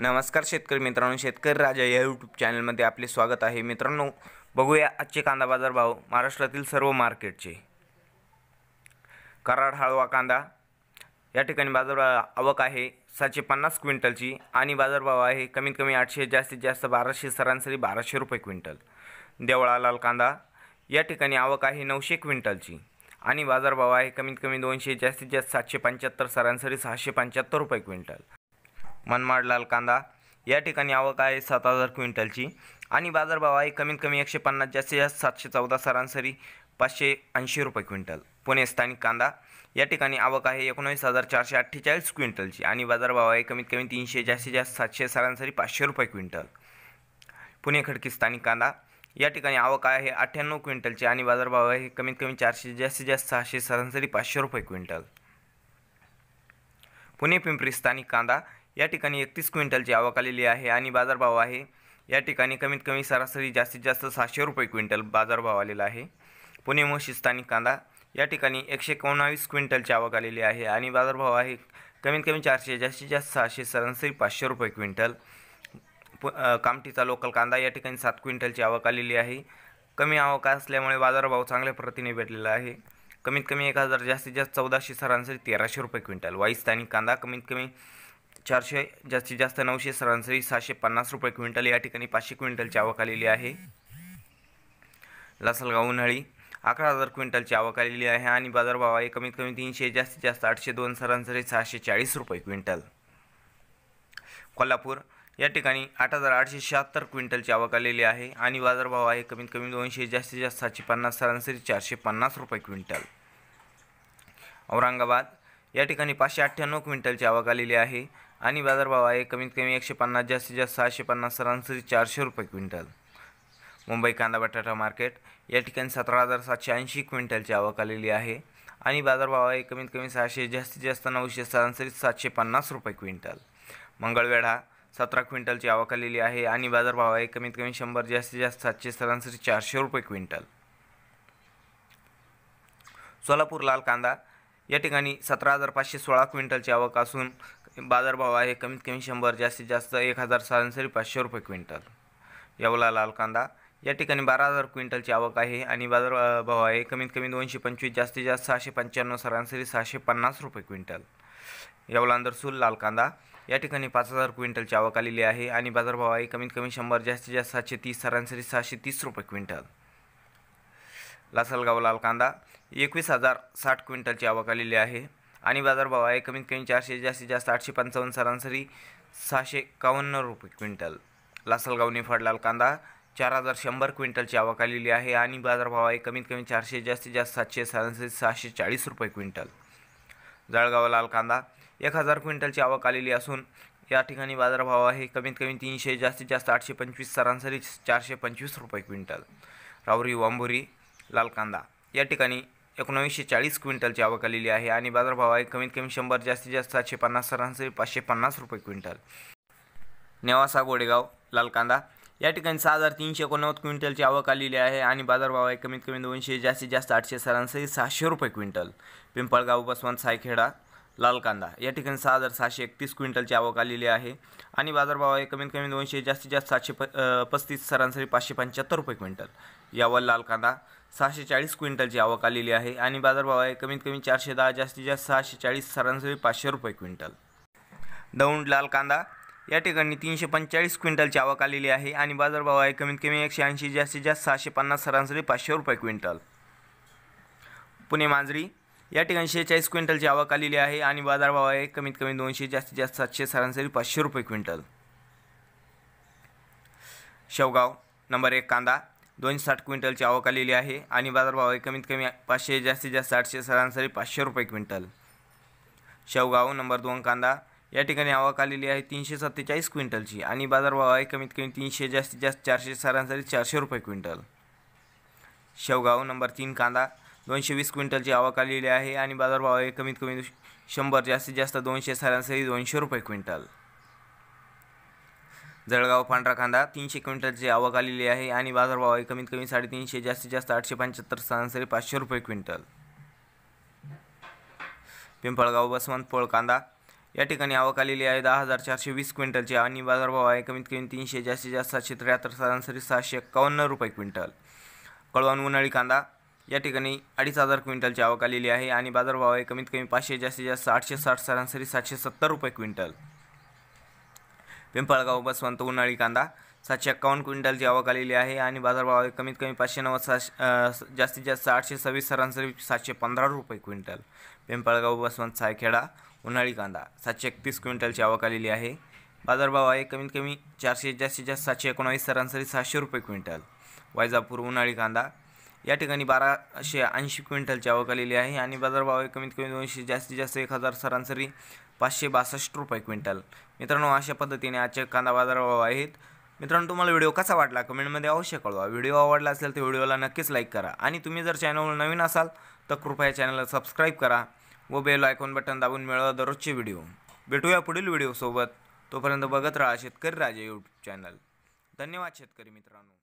नमस्कार शेतकरी मित्रांनो शेतकरी राजा या यूट्यूब चॅनलमध्ये आपले स्वागत आहे. मित्रांनो बघूया आजचे कांदा बाजार भाव महाराष्ट्रातील सर्व मार्केटचे. कराड हळवा कांदा या ठिकाणी बाजार आवक आहे सातशे पन्नास क्विंटलची आणि बाजारभाव आहे कमीत कमी आठशे जास्तीत जास्त बाराशे सरासरी बाराशे रुपये क्विंटल. देवळा लाल कांदा या ठिकाणी आवक आहे नऊशे क्विंटलची आणि बाजारभाव आहे कमीत कमी दोनशे जास्तीत जास्त सातशे पंच्याहत्तर सरासरी सहाशे पंच्याहत्तर रुपये क्विंटल. मनमाड लाल कांदा. या ठिकाणी आवक आहे सात हजार क्विंटलची. आणि बाजारभाव आहे कमीत कमी एकशे पन्नास जास्तीत जास्त सातशे चौदा सरासरी पाचशे ऐंशी रुपये क्विंटल. पुणे स्थानिक कांदा. या ठिकाणी आवक आहे एकोणवीस हजार चारशे अठ्ठेचाळीस क्विंटलची. आणि बाजारभाव आहे कमीत कमी तीनशे जास्तीत जास्त सातशे सरासरी पाचशे रुपये क्विंटल. पुणे खडकी स्थानिक कांदा. या ठिकाणी आवक आहे अठ्ठ्याण्णव क्विंटलची आणि बाजारभाव आहे कमीत कमी चारशे जास्तीत जास्त सहाशे सरासरी पाचशे रुपये क्विंटल. पुणे पिंपरी स्थानिक कांदा. या ठिकाणी एकतीस क्विंटलची आवक आलेली आहे आणि बाजारभाव आहे. या ठिकाणी कमीत कमी सरासरी जास्तीत जास्त सहाशे रुपये क्विंटल बाजारभाव आलेला आहे. पुणे मोशी स्थानिक कांदा या ठिकाणी एकशे एकोणावीस क्विंटलची आवक आलेली आहे आणि बाजारभाव आहे कमीत कमी चारशे जास्तीत जास्त सहाशे सरासरी पाचशे रुपये क्विंटल. प कामठीचा लोकल कांदा या ठिकाणी सात क्विंटलची आवक आलेली आहे. कमी आवक असल्यामुळे बाजारभाव चांगल्या प्रतीने भेटलेला आहे. कमीत कमी एक हजार जास्तीत जास्त चौदाशे सरासरी तेराशे रुपये क्विंटल. वाई स्थानिक कांदा कमीत कमी चारशे जास्तीत जास्त नऊशे सरासरी सहाशे पन्नास रुपये क्विंटल या ठिकाणी पाचशे क्विंटलची आवक आलेली आहे. लासलगाव उन्हाळी अकरा हजार क्विंटलची आवक आलेली आहे आणि बाजारभाव आहे कमीत कमी तीनशे जास्तीत जास्त आठशे दोन सरासरी सहाशे चाळीस रुपये क्विंटल. कोल्हापूर या ठिकाणी आठ हजार आठशे शहात्तर क्विंटलची आवक आलेली आहे आणि बाजारभाव आहे कमीत कमी दोनशे जास्तीत जास्त सातशे पन्नास सरासरी चारशे पन्नास रुपये क्विंटल. औरंगाबाद या ठिकाणी पाचशे अठ्ठ्याण्णव क्विंटलची आवक आलेली आहे आणि बाजारभाव आहे कमीत कमी एकशे पन्नास जास्तीत जास्त सहाशे पन्नास सरासरी चारशे रुपये क्विंटल. मुंबई कांदा बटाटा मार्केट या ठिकाणी सतरा हजार सातशे ऐंशी क्विंटलची आवक आलेली आहे. आणि बाजारभाव आहे कमीत कमी सहाशे जास्तीत जास्त नऊशे सरासरी सातशे पन्नास रुपये क्विंटल. मंगळवेढा सतरा क्विंटलची आवक आलेली आहे आणि बाजारभाव आहे कमीत कमी शंभर जास्तीत जास्त सातशे सरासरी चारशे रुपये क्विंटल. सोलापूर लाल कांदा या ठिकाणी सतरा हजार पाचशे सोळा क्विंटलची आवक असून बाजारभाव आहे कमीत कमी शंभर जास्तीत जास्त एक हजार सरासरी पाचशे रुपये क्विंटल. येवला लाल कांदा. या ठिकाणी बारा हजार क्विंटलची आवक आहे आणि बाजार भाव आहे कमीत कमी दोनशे पंचवीस जास्तीत जास्त सहाशे पंच्याण्णव सरासरी सहाशे पन्नास रुपये क्विंटल. येवलांदर सूल लाल कांदा. या ठिकाणी पाच हजार क्विंटलची आवक आलेली आहे आणि बाजारभाव आहे कमीत कमी शंभर जास्तीत जास्त सातशे तीस सरासरी सहाशे तीस रुपये क्विंटल. लासलगाव लाल कांदा. एकवीस हजार साठ क्विंटलची आवक आलेली आहे. आणि बाजारभाव आहे कमीत कमी चारशे जास्तीत जास्त आठशे पंचावन्न सरासरी सहाशे एकावन्न रुपये क्विंटल. लासलगाव निफाडलाल कांदा चार हजार शंभर क्विंटलची आवक आलेली आहे आणि बाजारभाव आहे कमीत कमी चारशे जास्तीत जास्त सातशे सरासरी सहाशे चाळीस रुपये क्विंटल. जळगाव लाल कांदा एक हजार क्विंटलची आवक आलेली असून या ठिकाणी बाजारभाव आहे कमीत कमी तीनशे जास्तीत जास्त आठशे पंचवीस सरासरी चारशे पंचवीस रुपये क्विंटल. रावरी वांबुरी लाल कांदा या ठिकाणी एकोणावीसशे चाळीस क्विंटलची आवक आलेली आहे आणि बाजारभाव आहे कमीत कमी शंभर जास्तीत जास्त सातशे पन्नास सरासरी पाचशे पन्नास रुपये क्विंटल. नेवासा गोडेगाव लाल कांदा. या ठिकाणी सहा हजार तीनशे एकोणनव्वद क्विंटलची आवक आलेली आहे आणि बाजारभाव आहे कमीत कमी दोनशे जास्तीत जास्त आठशे सरासरी सहाशे रुपये क्विंटल. पिंपळगाव बसवंत सायखेडा. लाल कांदा. या ठिकाणी सहा हजार सहाशे एकतीस क्विंटलची आवक आलेली आहे. आणि बाजारभाव आहे कमीत कमी दोनशे जास्तीत जास्त सातशे प पस्तीस सरासरी पाचशे पंच्याहत्तर रुपये क्विंटल. यावर लाल कांदा सहाशे चाळीस क्विंटलची आवक आलेली आहे. आणि बाजारभाव आहे कमीत कमी चारशे दहा जास्तीत जास्त सहाशे चाळीस सरासरी पाचशे रुपये क्विंटल. दौंड लाल कांदा या ठिकाणी तीनशे पंचेचाळीस क्विंटलची आवक आलेली आहे. आणि बाजारभाव आहे कमीत कमी एकशे ऐंशी जास्तीत जास्त सहाशे पन्नास सरासरी पाचशे रुपये क्विंटल. पुणे मांजरी या ठिकाणी शेहेचाळीस क्विंटलची आवक आलेली आहे आणि बाजारभाव आहे कमीत कमी दोनशे जास्तीत जास्त सातशे सरासरी पाचशे रुपये क्विंटल. शेवगाव नंबर एक कांदा दोनशे साठ क्विंटलची आवक आलेली आहे आणि बाजारभाव आहे कमीत कमी पाचशे जास्तीत जास्त आठशे सरासरी पाचशे रुपये क्विंटल. शेवगाव नंबर दोन कांदा या ठिकाणी आवक आलेली आहे तीनशे सत्तेचाळीस क्विंटलची आणि बाजारभाव आहे कमीत कमी तीनशे जास्तीत जास्त चारशे सरासरी चारशे रुपये क्विंटल. शेवगाव नंबर तीन कांदा दोनशे वीस क्विंटलची आवक आलेली आहे आणि बाजारभाव आहे कमीत कमी शंभर जास्तीत जास्त दोनशे सरासरी दोनशे रुपये क्विंटल. जळगाव पांढरा कांदा तीनशे क्विंटलची आवक आलेली आहे आणि बाजारभाव आहे कमीत कमी साडेतीनशे जास्तीत जास्त आठशे पंच्याहत्तर सरासरी पाचशे रुपये क्विंटल. पिंपळगाव बसवंतपोळ कांदा या ठिकाणी आवक आलेली आहे दहा हजार चारशे वीस क्विंटलची आणि बाजारभाव आहे कमीत कमी तीनशे जास्तीत जास्त सातशे त्र्याहत्तर सरासरी सहाशे एक्कावन्न रुपये क्विंटल. कळवण उन्हाळी कांदा या ठिकाणी अडीच हजार क्विंटलची आवक आलेली आहे आणि बाजारभाव आहे कमीत कमी पाचशे जास्तीत जास्त आठशे साठ सरासरी सातशे सत्तर रुपये क्विंटल. पिंपळगाव बसवंत उन्हाळी कांदा सातशे एक्कावन्न क्विंटलची आवक आलेली आहे आणि बाजारभाव आहे कमीत कमी पाचशे नव्वद सातशे जास्तीत जास्त आठशे सव्वीस सरासरी सातशे पंधरा रुपये क्विंटल. पिंपळगाव बसवंत सायखेडा उन्हाळी कांदा सातशे एकतीस क्विंटलची आवक आलेली आहे. बाजारभाव आहे कमीत कमी चारशे जास्तीत जास्त सातशे एकोणावीस सरासरी सहाशे रुपये क्विंटल. वैजापूर उन्हाळी कांदा या ठिकाणी बाराशे ऐंशी क्विंटलची आवक आलेली आहे आणि बाजारभाव आहे कमीत कमी दोनशे जास्तीत जास्त एक हजार सरासरी पाचशे बासष्ट रुपये क्विंटल. मित्रांनो अशा पद्धतीने आजचे कांदा बाजारभाव आहेत. मित्रांनो तुम्हाला व्हिडिओ कसा वाटला कमेंटमध्ये अवश्य कळवा. व्हिडिओ आवडला असेल तर व्हिडिओला नक्कीच लाईक करा आणि तुम्ही जर चॅनलवर नवीन असाल तर कृपया चॅनलला सबस्क्राईब करा व बेल आयकॉन बटन दाबून मिळवा दररोजचे व्हिडिओ. भेटूया पुढील व्हिडिओसोबत. तोपर्यंत बघत राहा शेतकरी राजे यूट्यूब चॅनल धन्यवाद शेतकरी मित्रांनो.